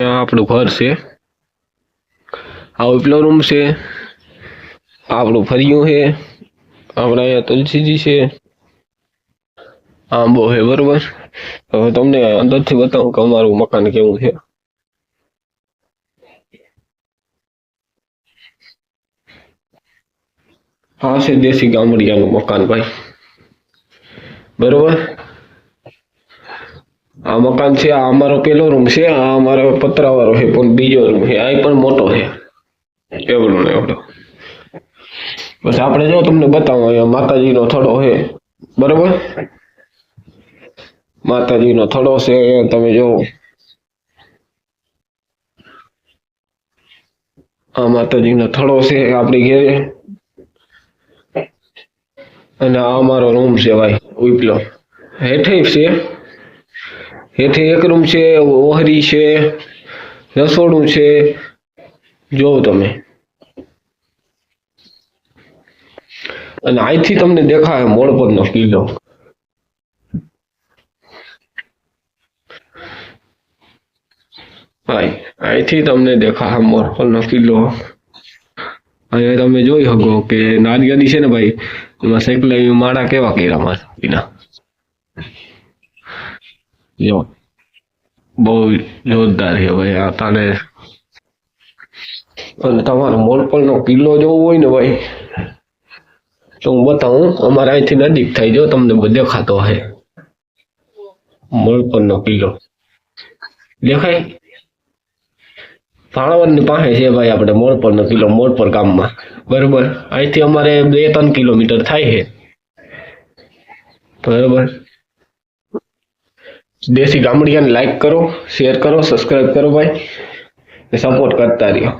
આપણું ઘર છે. આ ઉપલો રૂમ છે. આપણું ફરિયું છે. આપણે અહીંયા તુલસીજી છે. આંબો છે, બરોબર. હવે તમને અંદરથી બતાવું કે અમારું મકાન કેવું છે. હા છે દેશી ગામડિયાનું મકાન ભાઈ. બરોબર? આ મકાન છે આ અમારો પેલો રૂમ છે આ અમારો પતરાવાળો છે પણ બીજો રૂમ છે આ પણ મોટો છે. એવડો ને એવડો બસ આપણે જો તમને બતાવો અહીંયા માતાજીનો થડો છે. બરોબર? માતાજીનો થડો છે અહીંયા તમે જો. આ માતાજીનો થડો છે આપણી ઘેરે. અને આ અમારો રૂમ છે ભાઈ ઉપલો. હેઠે છે. હેઠે એક રૂમ છે, ઓહરી છે, રસોડું છે. જોવો તમે. અને અહીંથી તમને દેખાય મોડપતનો કિલ્લો. અહીંથી તમને દેખાય મોડપતનો કિલ્લો. અહીંયા તમે જોઈ શકો કે નારિયેળી છે ને ભાઈ, એમાં સાયકલ માળા કેવા કર્યા મારા જો બહુ જોરદાર છે ભાઈ, આ તાને અને તમારો મોલપલનો કિલ્લો જોવો હોય ને ભાઈ, તો હું બતાવું, અમારે અહીંથી નજીક થાય, જો તમને દેખાતો હશે. મોલપલનો કિલ્લો. દેખાય? ભાણવડની પાસે છે ભાઈ આપણે મોરપરનો કિલ્લો મોરપર ગામમાં. બરોબર? અહીંથી અમારે બે ત્રણ કિલોમીટર થાય છે. બરોબર? દેશી ગામડિયાને લાઈક કરો શેર કરો સબસ્ક્રાઈબ કરો ભાઈ. સપોર્ટ કરતા રહ્યો.